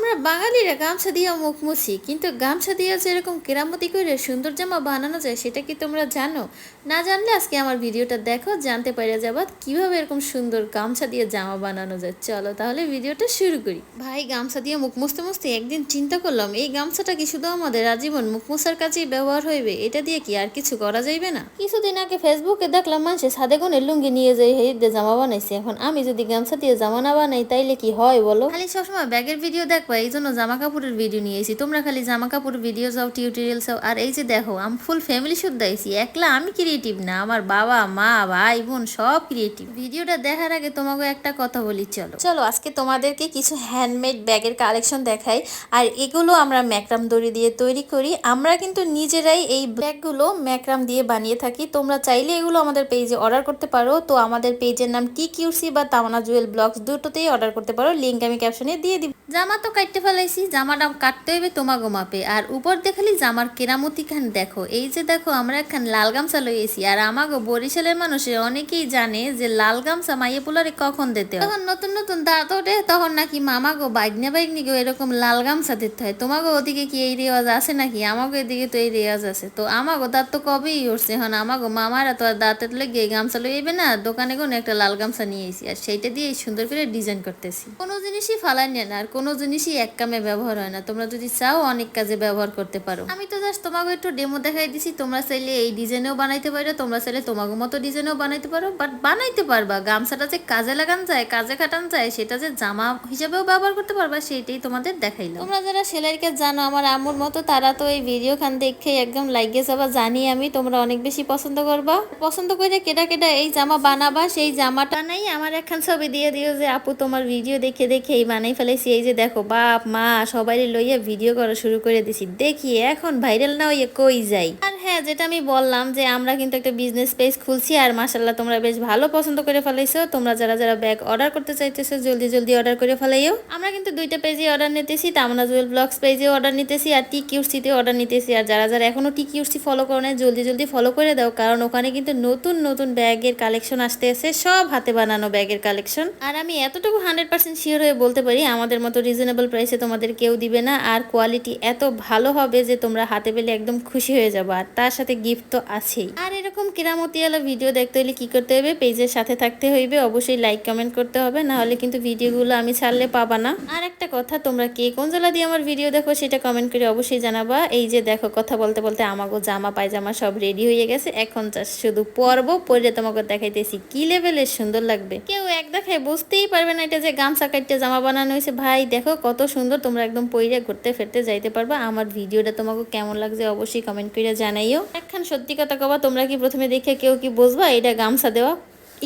আমরা বাঙালিরা গামছা দিয়ে মুখ মুছি, কিন্তু গামছা দিয়ে যেরকম কেরামতি করে সুন্দর জামা বানানো যায়, সেটা কি তোমরা জানো? না জানলে আজকে আমার ভিডিওটা দেখো, জানতে পারে যাবা কীভাবে এরকম সুন্দর গামছা দিয়ে জামা বানানো যায়। চলো তাহলে ভিডিওটা শুরু করি। ভাই, গামছা দিয়ে মুখ মুছতে মুছতে একদিন চিন্তা করলাম, এই গামছাটা কি শুধু আমাদের আজীবন মুখ মুছার কাজেই ব্যবহার হইবে? এটা দিয়ে কি আর কিছু করা যাইবে না? কিছুদিন আগে ফেসবুকে দেখলাম মানুষে সাদে কোনে লুঙ্গি নিয়ে যাই হেই দিয়ে জামা বানাইছে। এখন আমি যদি গামছা দিয়ে জামা না বানাই, তাইলে কি হয় বলো? খালি সবসময় ব্যাগের ভিডিও দেখবা এই জন্য জামা কাপড়ের ভিডিও নিয়ে তোমরা খালি জামা কাপড়ের ভিডিও যাও টিউটোরিয়াল চাও আর এই যে দেখো, আমি ফুল ফ্যামিলি শুদ্ধ আইছি। একলা আমি ক্রিয়েটিভ না, আমার বাবা, মা, ভাই, বোন সব ক্রিয়েটিভ ভিডিওটা দেখার আগে তোমাকে একটা কথা বলি, চলো। চলো, আজকে তোমাদেরকে কিছু হ্যান্ডমেড ব্যাগের কালেকশন দেখাই। আর এগুলো আমরা ম্যাকরাম দড়ি দিয়ে তৈরি করি। আমরা কিন্তু নিজেরাই এই ব্যাগগুলো ম্যাকরাম দিয়ে বানিয়ে থাকি। তোমরা চাইলে এগুলো আমাদের পেজে অর্ডার করতে পারো। তো আমাদের পেজের নাম T Q C Tamanna jewel blogs দুটোতেই অর্ডার করতে পারো। লিঙ্ক আমি ক্যাপশনে দিয়ে দিব। জামা তো কাটতে ফেলাইছি, জামাটা কাটতে হইবে তোমাগো মাপে। আর উপর দেখালি জামার কেরামতি খান দেখো। এই যে দেখো, আমরা একখান লাল গামছা লইয়েছি আর আমাগো বরিশালের মানুষের অনেকেই জানে যে লাল গামছা মাইয়ে পোলারে কখন দিতে তখন নতুন নতুন দাঁত ওঠে, তখন নাকি মামাগো বাইগনা বাইগনিগো এরকম লাল গামছা দিতে হয়। তোমাগো ওদিকে কি এই রেওয়াজ আছে নাকি? আমাগো এদিকে তো এই রেওয়াজ আছে। তো আমাগো দাঁত তো কবেই উঠছে? এখন আমাগো মামারা তো আর দাঁতের লেগে গামছা লইবে না। দোকানে কোনো একটা লাল গামছা নিয়ে এসি আর সেইটা দিয়ে সুন্দর করে ডিজাইন করতেছি। কোনো জিনিসই ফালাই নেয় না আর কোনো জিনিসই এক কামে ব্যবহার হয় না। তোমরা যদি চাও অনেক কাজে ব্যবহার করতে পারো। আমি তো জাস্ট তোমাকে একটু ডেমো দেখাই দিছি। তোমরা চাইলে এই ডিজাইনেও বানাইতে পারো তোমরা চাইলে তোমাকে মতো ডিজাইনেও বানাইতে পারো বাট বানাইতে পারবা। গামছাটা যে কাজে লাগান যায় কাজে খাটান যায় সেটা যে জামা হিসাবেও ব্যবহার করতে পারবা সেইটাই তোমাদের দেখাইলাম। তোমরা যারা সেলাইয়ের কাজ জানো আমার আম্মুর মতো তারা তো এই ভিডিও খান দেখে একদম লাইগে যাবা জানি আমি তোমরা অনেক বেশি পছন্দ করবা। পছন্দ করে কেটা কেটা এই জামা বানাবা সেই জামাটা নাই আমার একখান ছবি দিয়ে দিও যে আপু তোমার ভিডিও দেখে দেখে এই বানাই ফেলাইছি এই যে দেখো বাপ, মা সবাই লইয়া ভিডিও করা শুরু করে দিছি। দেখি এখন ভাইরাল না হইয়া কই যাই। হ্যাঁ যেটা আমি বললাম যে আমরা কিন্তু একটা বিজনেস পেজ খুলছি আর মাসাল্লাহ তোমরা বেশ ভালো পছন্দ করে ফেলাইছো। তোমরা যারা যারা ব্যাগ অর্ডার করতে চাইতেছো, জলদি জলদি অর্ডার করে ফেলাইও। আমরা কিন্তু দুইটা পেজে অর্ডার নিতেছি তামনা জুয়েল ব্লগস পেজে অর্ডার নিতেছি আর টি কিউসিতে অর্ডার নিতেছি। আর যারা যারা এখনও টি কিউসি ফলো করো না জলদি জলদি ফলো করে দাও, কারণ ওখানে কিন্তু নতুন নতুন ব্যাগের কালেকশন আসতে আছে, সব হাতে বানানো ব্যাগের কালেকশন আর আমি এতটুকু হান্ড্রেড পার্সেন্ট শিওর হয়ে বলতে পারি, আমাদের মতো রিজনেবল প্রাইসে তোমাদের কেউ দিবে না, আর কোয়ালিটি এত ভালো হবে যে তোমরা হাতে পেলে একদম খুশি হয়ে যাব। আর তার সাথে গিফট তো আছেই। আর এরকম কেরামতিয়ালা ভিডিও দেখতে হলে কি করতে হবে পেজের সাথে থাকতে হইবে। অবশ্যই লাইক কমেন্ট করতে হবে। না হলে কিন্তু ভিডিওগুলো আমি ছাড়লে পাবা না। আর একটা কথা, তোমরা কে কোন জেলা দিয়ে আমার ভিডিও দেখো সেটা কমেন্ট করে অবশ্যই জানাবা। এই যে দেখো, কথা বলতে বলতে আমাগো জামা, পায়জামা সব রেডি হয়ে গেছে। এখন শুধু পরবো, পরে তোমাকে দেখাইতেছি কি লেভেলের সুন্দর লাগবে। কেউ এক দেখায় বুঝতেই পারবে না এটা যে গামছা কাটতে জামা বানানো হয়েছে। ভাই, দেখো কত সুন্দর তোমরা একদম পইরে ঘুরতে ফিরতে যাইতে পারবা। আমার ভিডিওটা তোমাকে কেমন লাগছে অবশ্যই কমেন্ট করে জানাইও। একখান সত্যি কথা কবা, তোমরা কি প্রথমে দেখে কেউ কি বুঝবা? এটা গামছা দেওয়া।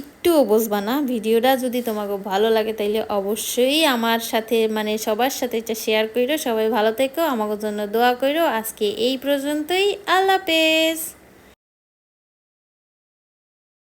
একটুও বুঝবা না। ভিডিওটা যদি তোমাকে ভালো লাগে, তাইলে অবশ্যই আমার সাথে মানে সবার সাথে এটা শেয়ার করো সবাই ভালো থেকো আমাকে জন্য দোয়া করো আজকে এই পর্যন্তই। আল্লাহ